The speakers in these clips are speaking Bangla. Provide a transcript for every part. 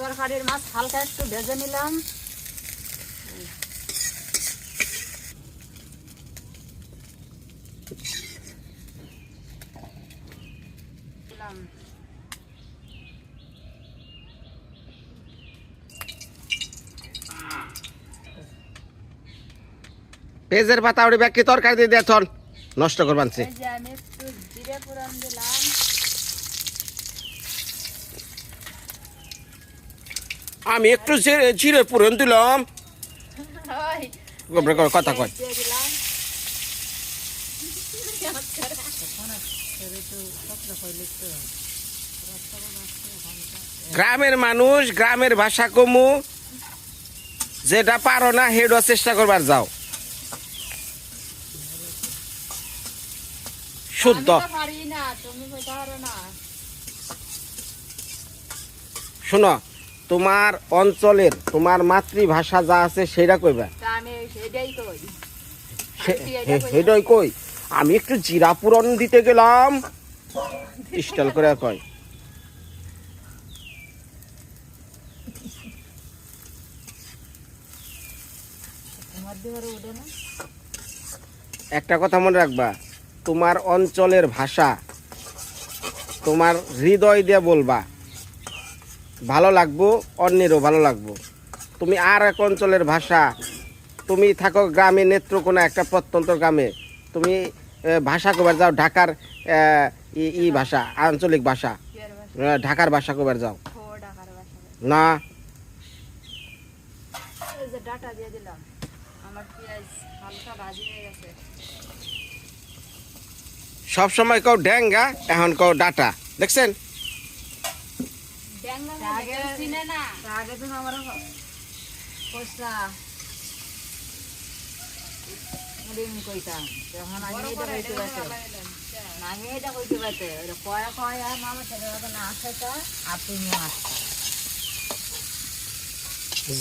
তরকারির মাছ হালকা একটু ভেজে নিলাম। পেঁয়াজের পাতা উড়ে ব্যাগকে তরকারি দিয়ে দেয়া চল নষ্ট করবান সে এই যে আমি একটু জিরে ফোড়ন দিলাম আমি একটু জিরে- পুরন দিলাম। কথা কয়। গ্রামের মানুষ গ্রামের ভাষা কমু। যেটা পারো না হেডও চেষ্টা করবার যাও। শুদ্ধ। শোনো তোমার অঞ্চলের তোমার মাতৃভাষা যা আছে সেটা কইবা? সেটাই কই। আমি একটু জিরা পুরন দিতে গেলাম। স্টাইল করে কয়। একটা কথা মনে রাখবা তোমার অঞ্চলের ভাষা তোমার হৃদয় দিয়ে বলবা। ভালো লাগবো অন্যেরও ভালো লাগবো। তুমি আর এক অঞ্চলের ভাষা তুমি থাকো গ্রামে নেত্রকোনা একটা প্রত্যন্ত গ্রামে। তুমি ভাষা কবার যাও ঢাকার ই- ভাষা আঞ্চলিক ভাষা ঢাকার ভাষা কবার যাও। না। সব সময় কেউ ড্যাঙ্গা এখন কেউ ডাটা। দেখছেন?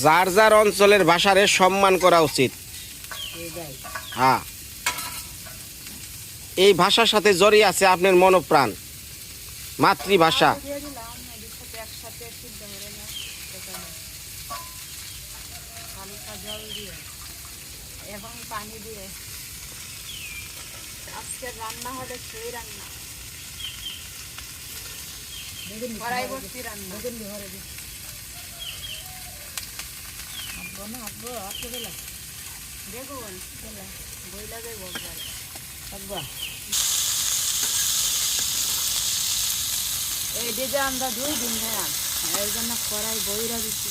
যার যার অঞ্চলের ভাষারে সম্মান করা উচিত। হ্যাঁ। এই ভাষার সাথে জড়িয়ে আছে আপনার মনোপ্রাণ, মাতৃভাষা দিয়ে দিলাম এদের সাথে একসাথে সিদ্ধ করে না হালকা জল দিয়ে এখন পানি দিয়ে। আজকে রান্না হলে সেই রান্না। কড়াই ভর্তি রান্না। দেখুন বইলা যাই বলবার এই দিদি আমরা দুই দিন খাইলাম এর জন্য কড়াই বইরা দিচ্ছি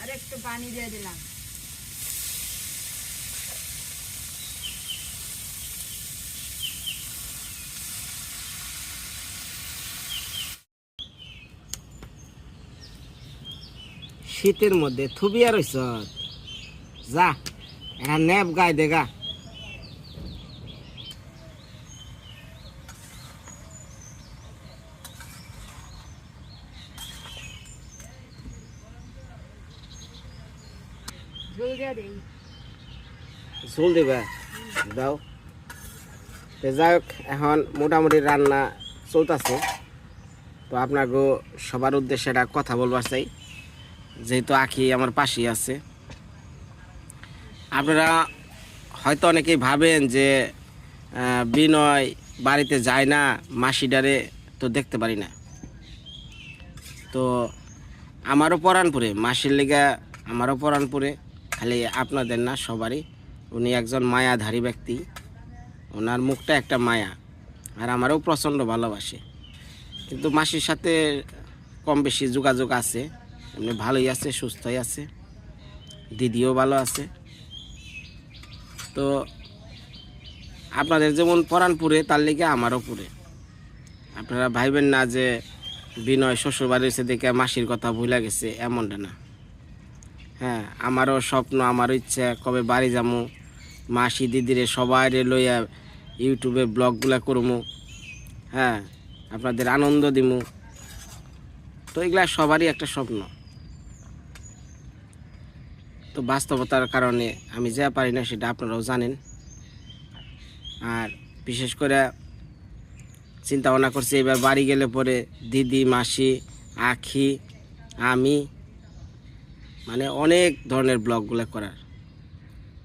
আর একটু পানি দিয়ে দিলাম। শীতের মধ্যে থুবি আর হইছ যা এরা নেপ গায়ে দেগা। ঝোল দিবা। দাও তো যাই হোক, এখন মোটামুটি রান্না চলতেছে। তো আপনাকে সবার উদ্দেশ্যে একটা কথা বলবার চাই। যেহেতু আখি আমার পাশেই আছে। আপনারা হয়তো অনেকেই ভাবেন যে বিনয় বাড়িতে যায় না, মাসিডারে তো দেখতে পারি না। তো আমারও পরানপুরে, মাসির লেগা আমারও পরানপুরে, খালি আপনাদের না, সবারই। উনি একজন মায়াধারী ব্যক্তি। ওনার মুখটা একটা মায়া, আর আমারও প্রচণ্ড ভালোবাসে। কিন্তু মাসির সাথে কম বেশি যোগাযোগ আছে, এমনি ভালোই আছে, সুস্থই আছে, দিদিও ভালো আছে। তো আপনাদের যেমন পরানপুরে তার লিগে আমারও পুরে। আপনারা ভাইবেন না যে বিনয় শ্বশুরবাড়ি এসে দেখে মাসির কথা ভুলে গেছে, এমনটা না। হ্যাঁ আমারও স্বপ্ন, আমারও ইচ্ছা, কবে বাড়ি যামু মাসি দিদিরে সবাই লইয়া ইউটিউবে ব্লগগুলা করমু হ্যাঁ আপনাদের আনন্দ দিমু। তো এগুলা সবারই একটা স্বপ্ন। তো বাস্তবতার কারণে আমি যা পারি না সেটা আপনারাও জানেন। আর বিশেষ করে চিন্তা ভাবনা করছি, এবার বাড়ি গেলে পরে দিদি, মাসি, আখি, আমি মানে অনেক ধরনের ব্লগগুলো করার।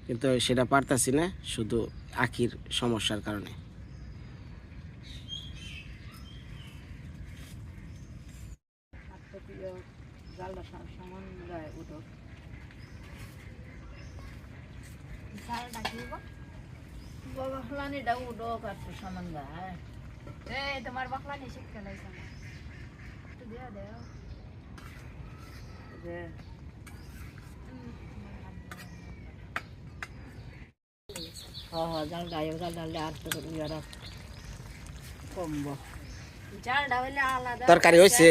কিন্তু সেটা পারতাছি না শুধু আখির সমস্যার কারণে। জালটা সমান গায়ে উঠো। চালটা দিব বগলানিটা উঠো একটু সমান গায়ে এই তোমার বাকলা নিয়ে শিখতে লাগছে না একটু দিয়ে দেও যে হ্যাঁ হ্যাঁ জাল ডাই জাল ডাললে আর তো ইয়ারা কমবো তরকারি হয়েছে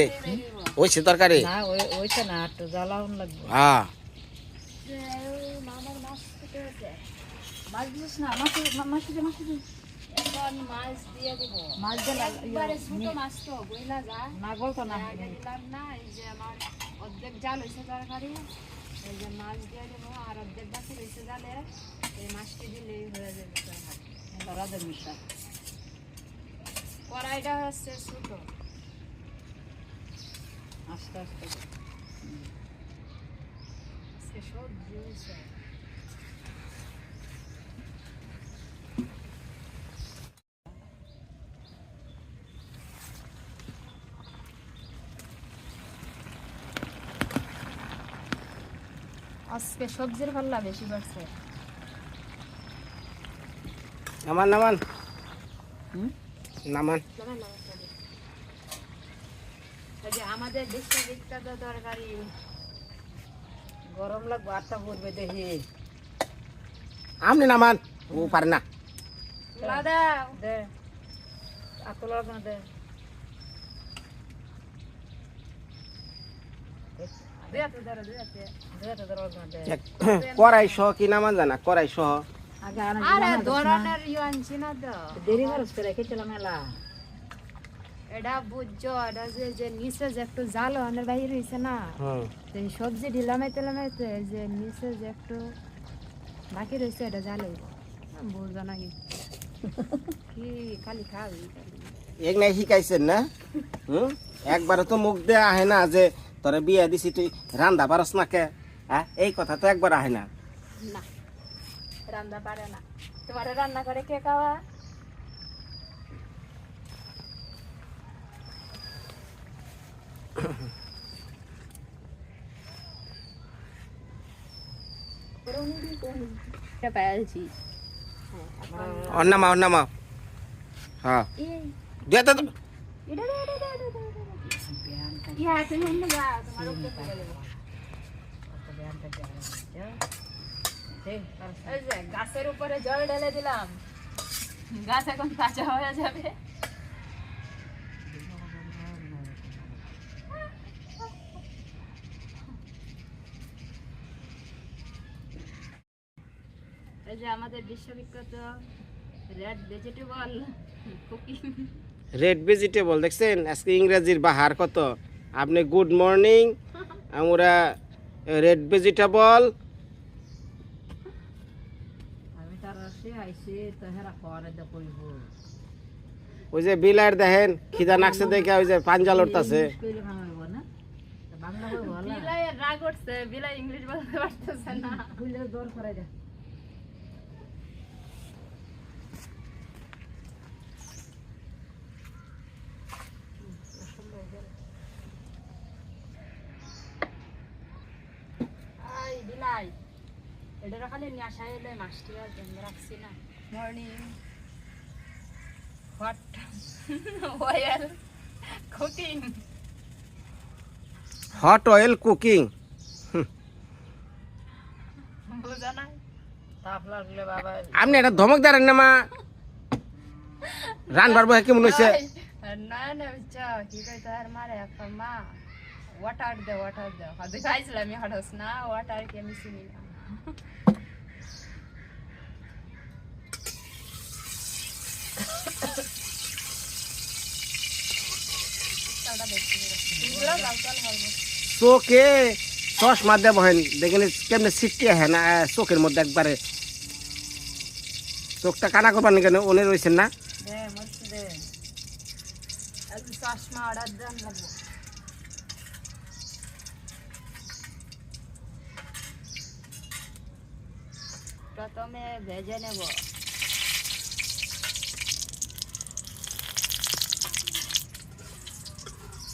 হয়েছে তরকারি না ওইটা না একটু জ্বালাউন লাগবে হ্যাঁ মামার মাছ হয়েছে দিয়ে দিব। মাছ দে না একবারে ছোট মাছ তো বইলা যা। না গল্প না। আগে দিলাম না এই যে আমার অর্ধেক জাল হয়েছে তরকারি। এই যে মাছ দিয়ে দেবো আর অর্ধেক বাকি রয়েছে জালে এই মাছটি দিলেই হয়ে যাবে মিশা কড়াইটা হচ্ছে ছোট। আস্তে আস্তে। আজকে সবজির পাল্লা বেশি বাড়ছে। নামান নামান? নামান। আমাদের গরম লাগবে আটটা পড়বে দেখি। আপনি নামান। ও পারে না। দে দে। তো না দে। সহ কি নামান জানা? কড়াই সহ আগে আনা আরে ধরনের আনছি না তো দেরি করছ করে রেখেছিলাম মেলা এটা বুঝছ এটা যে যে নিচে যে একটু জাল হয়েছে না এই সবজি ঢিলামাইতে লামাইতে যে নিচে যে একটু বাকি রয়েছে এটা জালে বুঝব কি খালি খাবি এক নাই শিকাইছেন না হুম একবারে তো মুখ দিয়ে আহে না যে তোরে বিয়ে দিছি তুই রান্দা পারস না কে হ্যাঁ এই কথা তো একবার আহে না না রান্না পারে না। তোমার রান্না করে কে খাওয়া? পেয়েছি অন্য নামা অন্য নামা হ্যাঁ। দিয়ে তো তো- ইয়া তুমি অন্য যা তোমার উপরে ফেলে দেবো। এই যে গাছের উপরে জল ঢেলে দিলাম। গাছ এখন কাঁচা হয়ে যাবে। এই যে আমাদের রেড ভেজিটেবল রেড ভেজিটেবল, দেখছেন? আজকে ইংরেজির বাহার কত? আপনি গুড মর্নিং, আমরা রেড ভেজিটেবল আমি তার তো হেরা করে দে কইব ওই যে বিলার দেখেন খিদা নাকছে দেখে ওই যে পাঞ্জা লড়তাছে। বিলাই রাগ উঠছে বিলাই ইংলিশ বলতে পারতেছে না। কইলে দর করে দে আই বিলাই এটা খালি নেশা এলে মাছটি আর রাখছি না। Morning what well cooking hot oil cooking বুঝা নাই তাপ লাগলে বাবা। আপনি একটা ধমক দাঁড়ান না মা। রান বাড়বো হয়েছে না না বুঝছ কি কই তার মারে একটা মা ওয়াটার দে ওয়াটার দে। হয়তো খাইছিলাম আমি হঠাৎ না ওয়াটার কি আমি চিনি না। চালটা দেখছি তুমি লাল চাল হবে চোখে চশমা দেব হেন দেখেন কেমনে সিটটি আহে না আহ, চোখের মধ্যে একবারে। চোখটা কানা করবার কেন উনি রয়েছেন না? দে মরছি দে। চশমা অর্ডার দেন প্রথমে ভেজে নেব।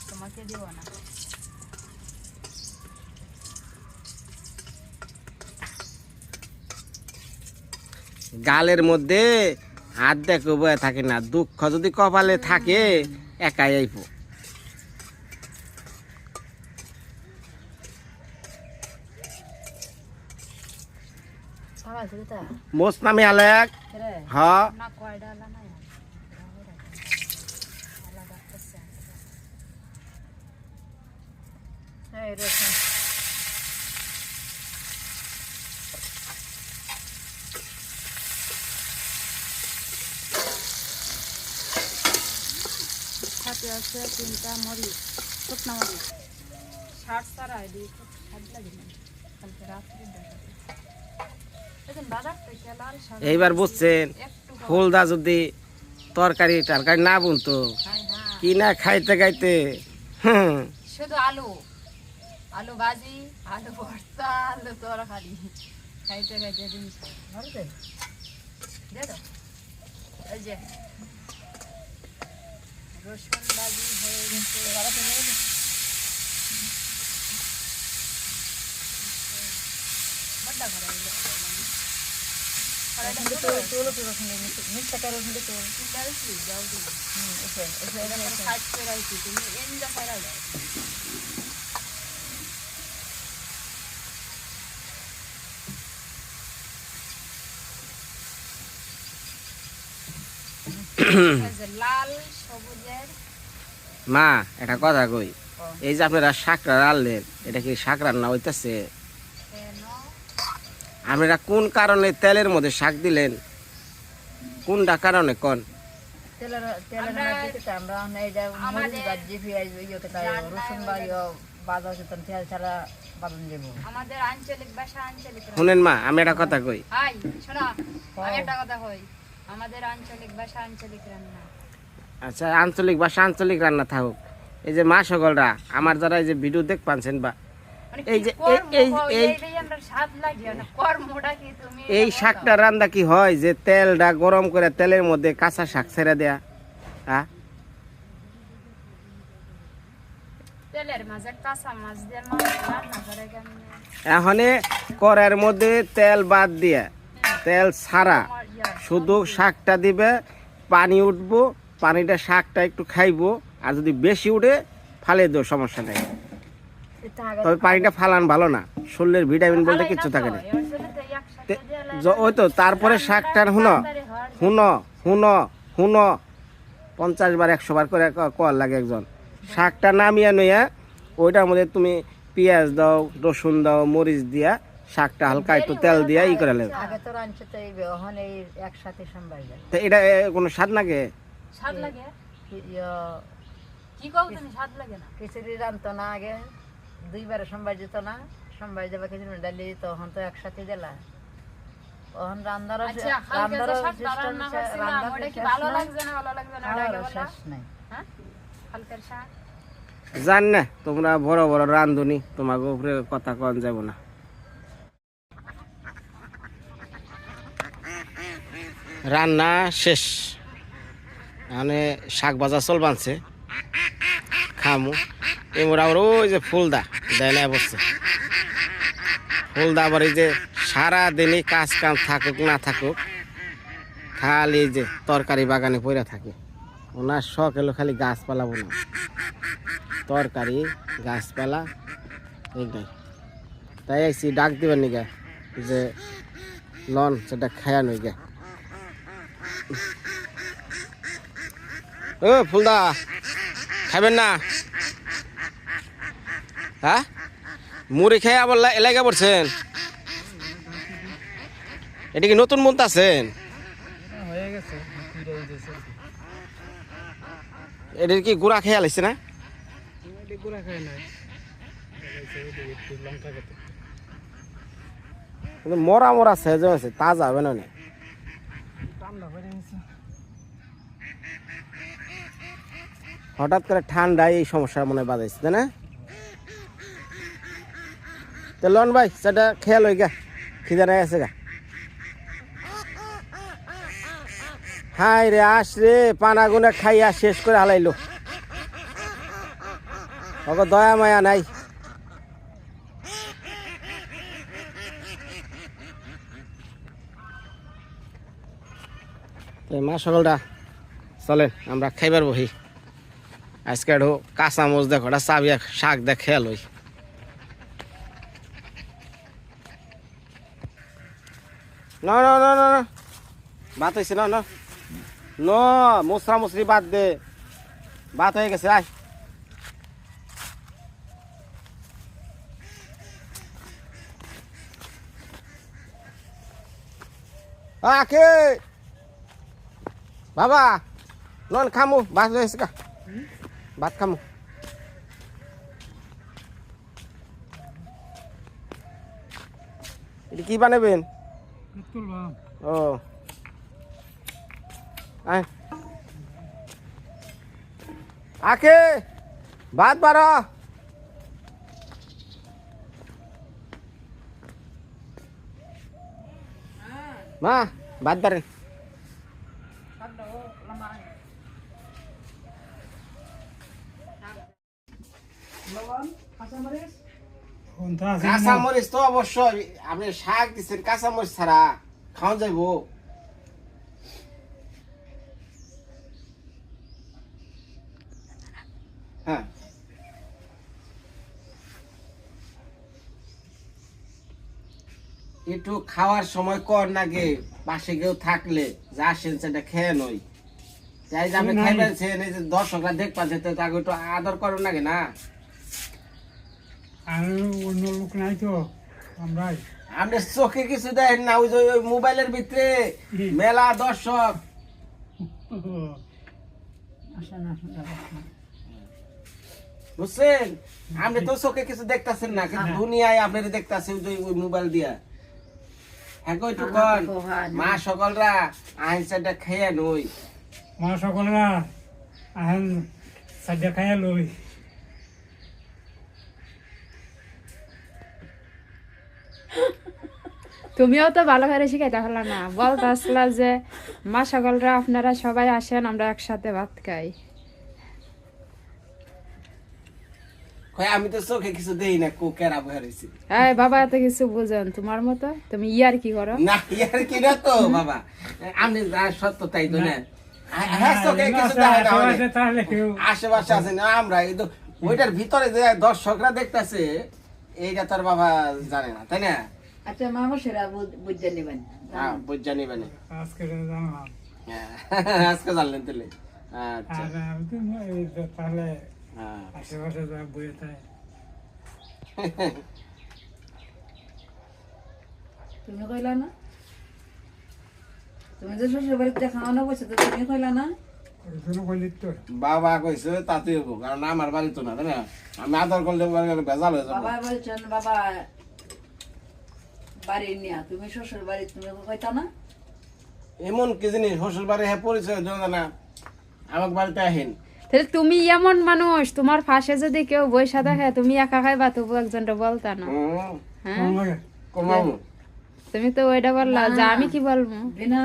তোমাকে দিব না। গালের মধ্যে হাত দেখো বয়ে থাকে না, দুঃখ যদি কপালে থাকে, একাই আইব খাওয়া শুরু তা মোস নামে আলেক রে হ না কয়টা আলা নাই আলাদা করছে এই রসুন সাথে আছে তিনটা মরিচ শুকনা মরিচ শাক ছাড়া দিই স্বাদ লাগে না কালকে রাত্রে দেখাবো এখন বাজার থেকে লাল শাক এইবার বুঝছেন ফুলদা যদি তরকারি টরকারি না বুনতো কি না খাইতে খাইতে হুম, শুধু আলু আলু ভাজি আলু ভর্তা আলু তরকারি খাইতে খাইতে এই যে। রসুন ভাজি হয়ে গেছে। বড্ডা করে এটা মা একটা কথা কই। এই যে আপনারা শাকরা রানলেন এটা কি শাক রান্না হইতেছে? আপনারা কোন কারণে তেলের মধ্যে শাক দিলেন? কোনটা কারণে কোন? ইয়ে। শুনেন মা আমি একটা কথা কই। হাই শোনো আমি হ্যাঁ। একটা কথা কই। আমাদের আঞ্চলিক ভাষা আঞ্চলিক রান্না। আচ্ছা আঞ্চলিক ভাষা আঞ্চলিক রান্না থাকুক। এই যে মা সকলরা আমার যারা এই যে ভিডিও দেখ পাচ্ছেন বা এই যে- এই- শাকটা রান্না কি হয় যে তেলটা গরম করে তেলের মধ্যে কাঁচা শাক ছেড়ে দেয়া হ্যাঁ? এখানে কড়াইয়ের মধ্যে তেল বাদ দিয়ে তেল ছাড়া শুধু শাকটা দিবে পানি উঠবো পানিটা শাকটা একটু খাইবো আর যদি বেশি উঠে ফালে দেবো সমস্যা নেই। তবে পানিটা ফালান ভালো না শরীরের ভিটামিন বলতে কিচ্ছু থাকে না। ওই তো তারপরে শাকটার হুনো। হুনো হুনো হুনো। পঞ্চাশ বার একশো বার করে কল লাগে একজন। শাকটা নামিয়ে নইয়া ওইটার মধ্যে তুমি পেঁয়াজ দাও রসুন দাও মরিচ দিয়া শাকটা হালকা একটু তেল দিয়া ই করে নেবে তো এটা কোনো স্বাদ লাগে? স্বাদ লাগে? ইয়ে কি কও তুমি স্বাদ লাগে না? খিচুড়ি রাঁধতো না আগে। দুইবারে সম্বাই যেত না সম্বাই যাবে খিচুড়ি ডালি তখন তো একসাথে দিলা তখন আচ্ছা রান্নার হ্যাঁ? জান না তোমরা বড় বড় রান্ধুনি তোমাকে উপরে কথা কন যাব না। রান্না শেষ। মানে শাক ভাজা চল বানছে খামু। এমরা আবার ওই যে ফুলদা দেয় বসছে। ফুলদা আবার এই যে সারাদিনই কাজ কাম থাকুক, না থাকুক, খালি এই যে তরকারি বাগানে পড়ে থাকে। ওনার শখ এলো খালি গাছপালা বোনা তরকারি গাছপালা এইটাই। তাই আইসি ডাক দিবেন নিগা যে লন, সেটা খায়া নই গে। ও ফুলদা খাবেন না? হ্যাঁ? মুড়ি খেয়ে আবার এলাকা পড়ছেন? এটা কি নতুন মন্ত্র আছেন এটার কি গুড়া খেয়ে আলাইছে না? মরা মরা সেজ আছে তাজা হবে না। হঠাৎ করে ঠান্ডায় এই সমস্যা মনে বাজাইছে, তাই না? তো লন ভাই, সেটা খেয়াল হই গা। খিদে নাই আছে গা। হাই রে, আস রে, পানা গুনে খাইয়া শেষ করে হালাইলো। ওকে দয়া মায়া নাই। মা সকালটা, চলেন, আমরা খাইবার বহি। আজকে কাঁচা মোচ দেখো, ওটা চাবি শাক দেখ খেয়াল হই না না না না না। ভাত হয়েছে না না। ন মশরা মশরি বাদ দে। ভাত হয়ে গেছে, আয়। আকে বাবা নন খামু। ভাত হয়েছে কা ভাত খামু। এটা কি বানাবেন? ও আয় আকে ভাত বাড়া মা ভাত বাড়েন কাঁচা মরিচ তো অবশ্যই আপনি শাক দিচ্ছেন কাঁচা মরিচ ছাড়া খাওয়া যাইব। হ্যাঁ। একটু খাওয়ার সময় কর নাগে পাশে কেউ থাকলে যা আসেন সেটা খেয়ে নই। যাই যে আপনি খাইবেছেন এই যে দর্শকরা দেখ পাচ্ছে তো তাকে একটু আদর করো নাকি না? আর অন্য লোক নাই তো আমরাই আপনি চোখে কিছু দেখেন না ওই যে ওই মোবাইলের ভিতরে। মেলা দর্শক। বুঝছেন? আপনি তো চোখে কিছু দেখতাছেন না কিন্তু দুনিয়ায় আপনারা দেখতাছে ওই ওই মোবাইল দিয়া। হ্যাঁ তো মা সকলরা আইনসাটা খেয়ে নই মা সকলরা আহেন সাজ্জা খাইয়া লই। তুমিও তো ভালো করে শিখাইতে পারলা না। বলতে আসলা যে মা সকলরা আপনারা সবাই আসেন আমরা একসাথে ভাত খাই। কয় আমি তো চোখে কিছু দেই না কো কেরা হ্যাঁ বাবা এত কিছু বুঝেন তোমার মতো? তুমি ইয়ার কি করো? না ইয়ার কি না তো বাবা। যা সত্য তাই তো না। হ্যাঁ চোখে কিছু দেখে না আশেপাশে তাহলে আশেপাশে আছে না আমরা এই তো ওইটার ভিতরে যে দর্শকরা দেখতাছে এইটা তোর বাবা জানে না তাই না? আচ্ছা মামা সেরা নেবেন হ্যাঁ বুঝা নিবে আজকে জানলাম হ্যাঁ, আজকে জানলেন তাহলে। আচ্ছা। আমি তো যে তাহলে হ্যাঁ। আশেপাশে যা বইয়ে থাকে তুমি কইলা না? তুমি যে শ্বশুর বাড়িতে খাওয়ানো বসে তো তুমি কইলা না? বাবা কইছে তাতে হব কারণ আমার বাড়ি তো না তাই না? আমি আদর করলে বেজাল হয়ে যাব। বাবা বলছেন বাবা বাড়ি নিয়া তুমি শ্বশুর বাড়ি তুমি কইতা না? এমন কি জিনিস? শ্বশুর বাড়ি হ্যাঁ পরিচয় দেওয়া না। আমার বাড়িতে আহেন তাহলে তুমি এমন মানুষ তোমার পাশে যদি কেউ বৈশা দেখে তুমি একা খাইবা তবু একজনটা বলতা না। হ্যাঁ? তুমি তো ওইটা বললা যে আমি কি বলব? বিনা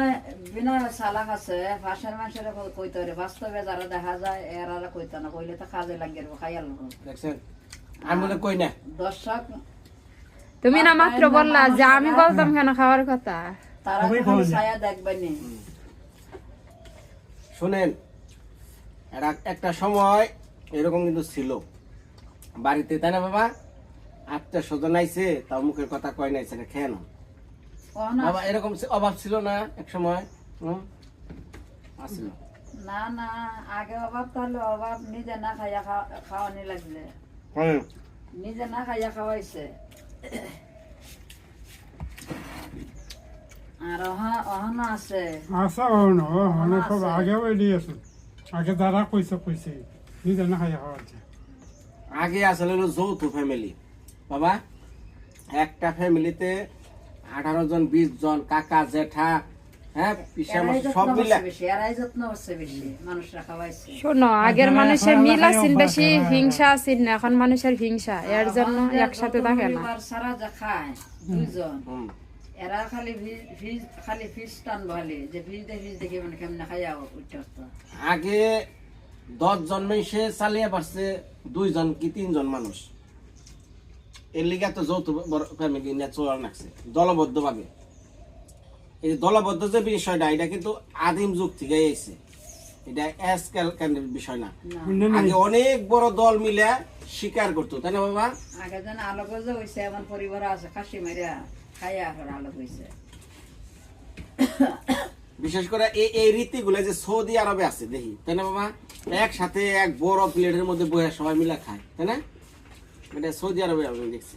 বিনা চালাক আছে পাশের মানুষের কইতে পারে বাস্তবে যারা দেখা যায় এরা কইতা না কইলে তো কাজে লাগিয়ে খাইয়াল দেখছেন? আমি বলে কই না। দর্শক তুমি না মাত্র বললা যে আমি বলতাম কেন খাওয়ার কথা? নি। শুনেন একটা সময় এরকম কিন্তু ছিল। বাড়িতে তাই না বাবা? আত্মীয় স্বজন আইছে তাও মুখের কথা কয় নাই সেটা খেয়ে বাবা এরকম অভাব ছিল না এক সময়? হুম? আসছিল না না আগে অভাব তাহলে অভাব নিজে না খাইয়া খাওয়া- খাওয়ানি লাগলে হুম। নিজে না খাইয়া খাওয়াইছে। অহনা সব আছে। আগে যারা কইছে কইছে। নিজে না খাইয়া খাওয়াচ্ছে আগে আসলে যৌথ ফ্যামিলি বাবা একটা ফ্যামিলিতে আঠারো জন বিশ জন কাকা জেঠা পিসা এরাই মাসি যত্ন সব মিলে। করছে বেশি এরাই যত্ন করছে বেশি মানুষরা খাওয়াইছে। শোনো আগের মানুষের মিল আছেন বেশি হিংসা আছেন না এখন মানুষের হিংসা এর জন্য একসাথে থাকে না। পরিবার সারা যা খায় দুইজন। হুম। এরা খালি ফিজ- ফিজ খালি ফিজ টান ভালে যে ফিজ দেখে ফিজ দেখে মানে কেমনে খাইয়া উঠতে আগে দশ জন সে চালিয়ে পারছে দুইজন কি তিনজন মানুষ। এর লিগে তো যৌথ ফ্যামিলি নিয়ে চলার লাগছে দলবদ্ধ ভাবে এই যে দলবদ্ধ যে বিষয়টা এটা কিন্তু আদিম যুগ থেকে এসেছে এটা আজকাল কানের বিষয় না। আগে অনেক বড় দল মিলে শিকার করতো তাই না বাবা? আগে যেন আলোক যে হয়েছে এমন পরিবার আছে খাসি মেরা খাইয়া এখন আলোক হয়েছে বিশেষ করে এই এই রীতিগুলো যে সৌদি আরবে আছে দেখি তাই না বাবা? একসাথে এক বড় প্লেটের মধ্যে বয়ে সবাই মিলে খায় তাই না? এটা সৌদি আরবে আমি দেখছি।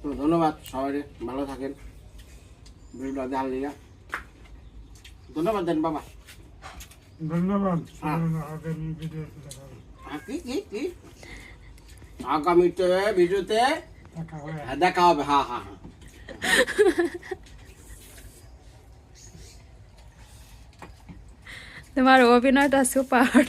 তো ধন্যবাদ সবাই ভালো থাকেন। ভিডিওটা দেখার লিগা। ধন্যবাদ দেন বাবা। ধন্যবাদ কি কি কি? আগামীতে ভিডিওতে দেখা হবে। হ্যাঁ, দেখা হবে হ্যাঁ হ্যাঁ হ্যাঁ তোমার অভিনয়টা সুপার